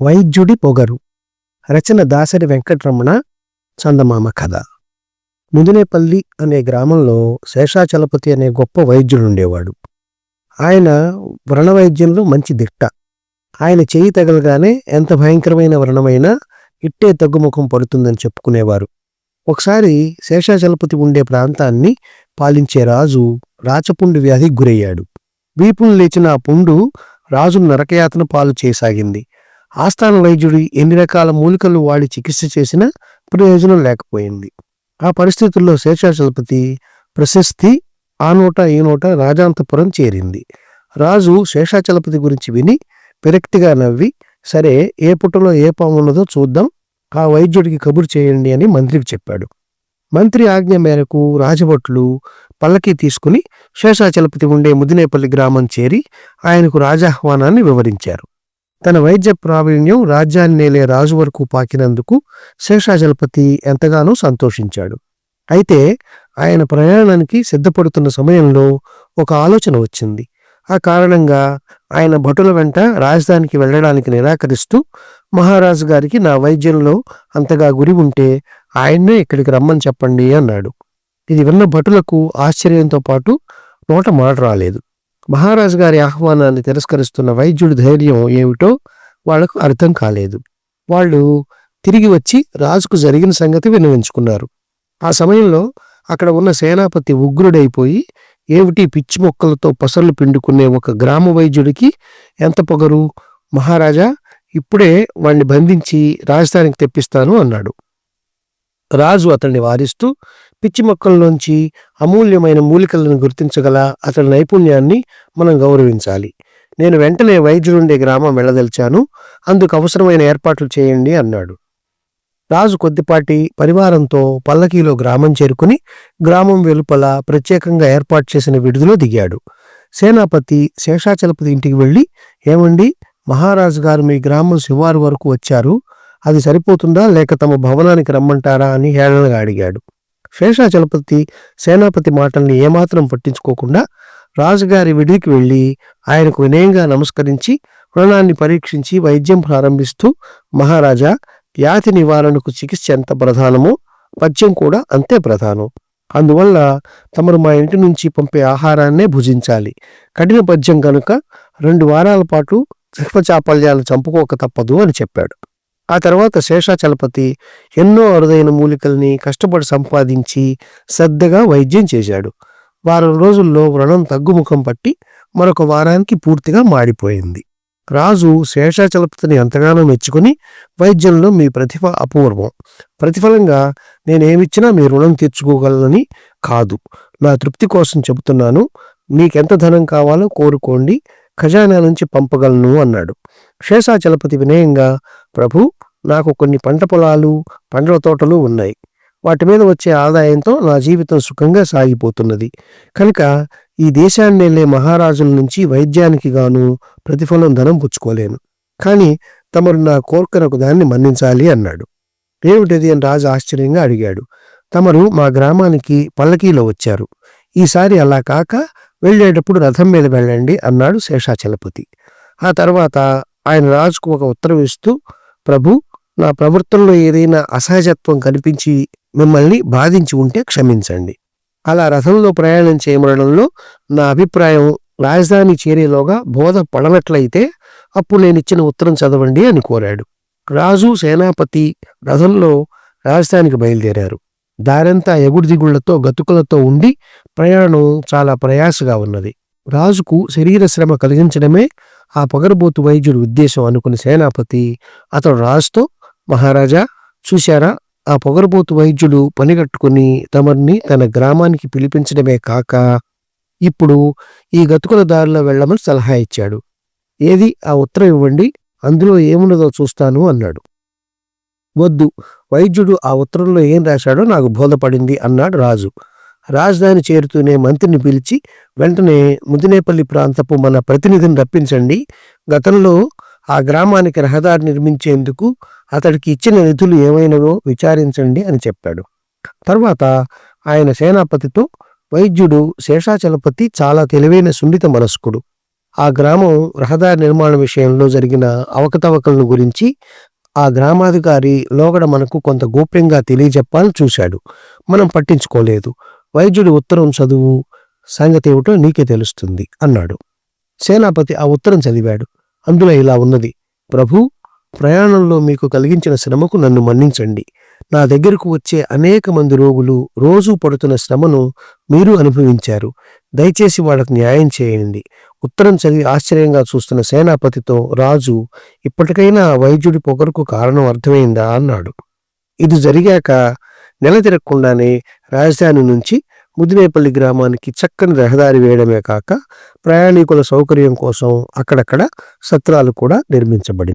వైద్యుడి పొగరు. రచన దాసరి వెంకటరమణ చందమామ కథ. ముదినేపల్లి అనే గ్రామంలో శేషాచలపతి అనే గొప్ప వైద్యుడు ఉండేవాడు. ఆయన వ్రణ వైద్యంలో మంచి దిట్ట. ఆయన చేయి తగలగానే ఎంత భయంకరమైన వ్రణమైనా ఇట్టే తగ్గుముఖం పడుతుందని చెప్పుకునేవారు. ఒకసారి శేషాచలపతి ఉండే ప్రాంతాన్ని పాలించే రాజు రాచపుండు వ్యాధికి గురయ్యాడు. వీపును లేచిన ఆ పుండు రాజును నరకయాతన పాలు చేసాగింది ఆస్థాన వైద్యుడు ఎన్ని రకాల మూలికలు వాడి చికిత్స చేసినా ప్రయోజనం లేకపోయింది. ఆ పరిస్థితుల్లో శేషాచలపతి ప్రశస్తి ఆ నోట ఈ నోట రాజాంతపురం చేరింది. రాజు శేషాచలపతి గురించి విని విరక్తిగా నవ్వి సరే ఏ పుట్టలో ఏ పాము ఉన్నదో చూద్దాం ఆ వైద్యుడికి కబురు చేయండి అని మంత్రికి చెప్పాడు. మంత్రి ఆజ్ఞ మేరకు రాజభట్లు పల్లకి తీసుకుని శేషాచలపతి ఉండే ముదినేపల్లి గ్రామం చేరి ఆయనకు రాజాహ్వానాన్ని వివరించారు. తన వైద్య ప్రావీణ్యం రాజ్యాన్ని నేలే రాజు వరకు పాకినందుకు శేషాచలపతి ఎంతగానో సంతోషించాడు. అయితే ఆయన ప్రయాణానికి సిద్ధపడుతున్న సమయంలో ఒక ఆలోచన వచ్చింది. ఆ కారణంగా ఆయన భటుల వెంట రాజధానికి వెళ్ళడానికి నిరాకరిస్తూ మహారాజు గారికి నా వైద్యంలో అంతగా గురి ఉంటే ఆయన్నే ఇక్కడికి రమ్మని చెప్పండి అన్నాడు. ఇది విన్న భటులకు ఆశ్చర్యంతో పాటు నోట మాట రాలేదు మహారాజు గారి ఆహ్వానాన్ని తిరస్కరిస్తున్న వైద్యుడి ధైర్యం ఏమిటో వాళ్ళకు అర్థం కాలేదు. వాళ్ళు తిరిగి వచ్చి రాజుకు జరిగిన సంగతి విన్నవించుకున్నారు. ఆ సమయంలో అక్కడ ఉన్న సేనాపతి ఉగ్రుడైపోయి ఏమిటి పిచ్చి మొక్కలతో పసర్లు పిండుకునే ఒక గ్రామ వైద్యుడికి ఎంత పొగరు? మహారాజా ఇప్పుడే వాణ్ణి బంధించి రాజధానికి తెప్పిస్తాను అన్నాడు. రాజు అతన్ని వారిస్తూ పిచ్చి మొక్కల్లోంచి అమూల్యమైన మూలికలను గుర్తించగల అతని నైపుణ్యాన్ని మనం గౌరవించాలి. నేను వెంటనే వైద్యుడుండే గ్రామం వెళ్ళదలిచాను. అందుకు అవసరమైన ఏర్పాట్లు చేయండి అన్నాడు. రాజు కొద్దిపాటి పరివారంతో పల్లకీలో గ్రామం చేరుకుని గ్రామం వెలుపల ప్రత్యేకంగా ఏర్పాటు చేసిన విడుదల దిగాడు. సేనాపతి శేషాచలపతి ఇంటికి వెళ్ళి ఏమండి మహారాజు గారు మీ గ్రామం శివారు వరకు వచ్చారు. అది సరిపోతుందా? లేక తమ భవనానికి రమ్మంటారా? అని హేళనగా అడిగాడు. శేషాచలపతి సేనాపతి మాటల్ని ఏమాత్రం పట్టించుకోకుండా రాజుగారి విడికి వెళ్ళి ఆయనకు వినయంగా నమస్కరించి రుణాన్ని పరీక్షించి వైద్యం ప్రారంభిస్తూ మహారాజా వ్యాధి నివారణకు చికిత్స ఎంత ప్రధానమో పద్యం కూడా అంతే ప్రధానం. అందువల్ల తమరు మా ఇంటి నుంచి పంపే ఆహారాన్నే భుజించాలి. కఠిన పద్యం కనుక రెండు వారాల పాటు చాపల్యాలు చంపుకోక తప్పదు అని చెప్పాడు. ఆ తర్వాత శేషాచలపతి ఎన్నో అరుదైన మూలికల్ని కష్టపడి సంపాదించి శ్రద్ధగా వైద్యం చేశాడు. వారం రోజుల్లో వ్రణం తగ్గుముఖం పట్టి మరొక వారానికి పూర్తిగా మాడిపోయింది. రాజు శేషాచలపతిని ఎంతగానో మెచ్చుకుని వైద్యంలో మీ ప్రతిభ అపూర్వం. ప్రతిఫలంగా నేనేమిచ్చినా మీ రుణం తీర్చుకోగలనని కాదు. నా తృప్తి కోసం చెబుతున్నాను. మీకెంత ధనం కావాలో కోరుకోండి. ఖజానా నుంచి పంపగలను అన్నాడు. శేషాచలపతి వినయంగా ప్రభు నాకు కొన్ని పంట పొలాలు పండ్ల తోటలు ఉన్నాయి. వాటి మీద వచ్చే ఆదాయంతో నా జీవితం సుఖంగా సాగిపోతున్నది. కనుక ఈ దేశాన్ని వెళ్ళే మహారాజుల నుంచి వైద్యానికి గాను ప్రతిఫలం ధనం పుచ్చుకోలేను. కానీ తమరు నా కోర్కనకు దాన్ని మన్నించాలి అన్నాడు. ఏమిటది అని రాజు ఆశ్చర్యంగా అడిగాడు. తమరు మా గ్రామానికి పల్లకీలో వచ్చారు. ఈసారి అలా కాక వెళ్ళేటప్పుడు రథం మీద వెళ్ళండి అన్నాడు శేషాచలపతి. ఆ తర్వాత ఆయన రాజుకు ఒక ఉత్తరం ఇస్తూ ప్రభు నా ప్రవర్తనలో ఏదైనా అసహజత్వం కనిపించి మిమ్మల్ని బాధించి ఉంటే క్షమించండి. అలా రథంలో ప్రయాణం చేయమడంలో నా అభిప్రాయం రాజధాని చేరేలోగా బోధ పడనట్లయితే అప్పుడు నేను ఇచ్చిన ఉత్తరం చదవండి అని కోరాడు. రాజు సేనాపతి రథంలో రాజధానికి బయలుదేరారు. దారంతా ఎగుడుదిగుళ్ళతో గతుకులతో ఉండి ప్రయాణం చాలా ప్రయాసగా ఉన్నది. రాజుకు శరీర శ్రమ కలిగించడమే ఆ పొగరబోతు వైద్యుడి ఉద్దేశం అనుకున్న సేనాపతి అతడు రాజుతో మహారాజా చూశారా? ఆ పొగరబోతు వైద్యుడు పనిగట్టుకుని తమర్ని తన గ్రామానికి పిలిపించడమే కాక ఇప్పుడు ఈ గతుకుల దారిలో వెళ్ళమని సలహా ఇచ్చాడు. ఏది? ఆ ఉత్తరం ఇవ్వండి అందులో ఏమున్నదో చూస్తాను అన్నాడు. వద్దు వైద్యుడు ఆ ఉత్తరంలో ఏం రాశాడో నాకు బోధపడింది అన్నాడు రాజు. రాజధాని చేరుతూనే మంత్రిని పిలిచి వెంటనే ముదినేపల్లి ప్రాంతపు మన ప్రతినిధిని రప్పించండి. గతంలో ఆ గ్రామానికి రహదారి నిర్మించేందుకు అతడికి ఇచ్చిన నిధులు ఏమైనవో విచారించండి అని చెప్పాడు. తర్వాత ఆయన సేనాపతితో వైద్యుడు శేషాచలపతి చాలా తెలివైన సున్నిత మనస్కుడు. ఆ గ్రామం రహదారి నిర్మాణ విషయంలో జరిగిన అవకతవకలను గురించి ఆ గ్రామాధికారి లోగడ మనకు కొంత గోప్యంగా తెలియజెప్పాలని చూశాడు. మనం పట్టించుకోలేదు. వైద్యుడి ఉత్తరం చదువు సంగతి ఏమిటో నీకే తెలుస్తుంది అన్నాడు. సేనాపతి ఆ ఉత్తరం చదివాడు. అందులో ఇలా ఉన్నది. ప్రభు ప్రయాణంలో మీకు కలిగించిన శ్రమకు నన్ను మన్నించండి. నా దగ్గరకు వచ్చే అనేక మంది రోగులు రోజూ పడుతున్న శ్రమను మీరు అనుభవించారు. దయచేసి వాళ్ళకు న్యాయం చేయండి. ఉత్తరం చదివి ఆశ్చర్యంగా చూస్తున్న సేనాపతితో రాజు ఇప్పటికైనా వైద్యుడి పొగరుకు కారణం అర్థమైందా? అన్నాడు. ఇది జరిగాక నెల తిరగకుండానే రాజధాని నుంచి ముదినేపల్లి గ్రామానికి చక్కని రహదారి వేయడమే కాక ప్రయాణికుల సౌకర్యం కోసం అక్కడక్కడ సత్రాలు కూడా నిర్మించబడి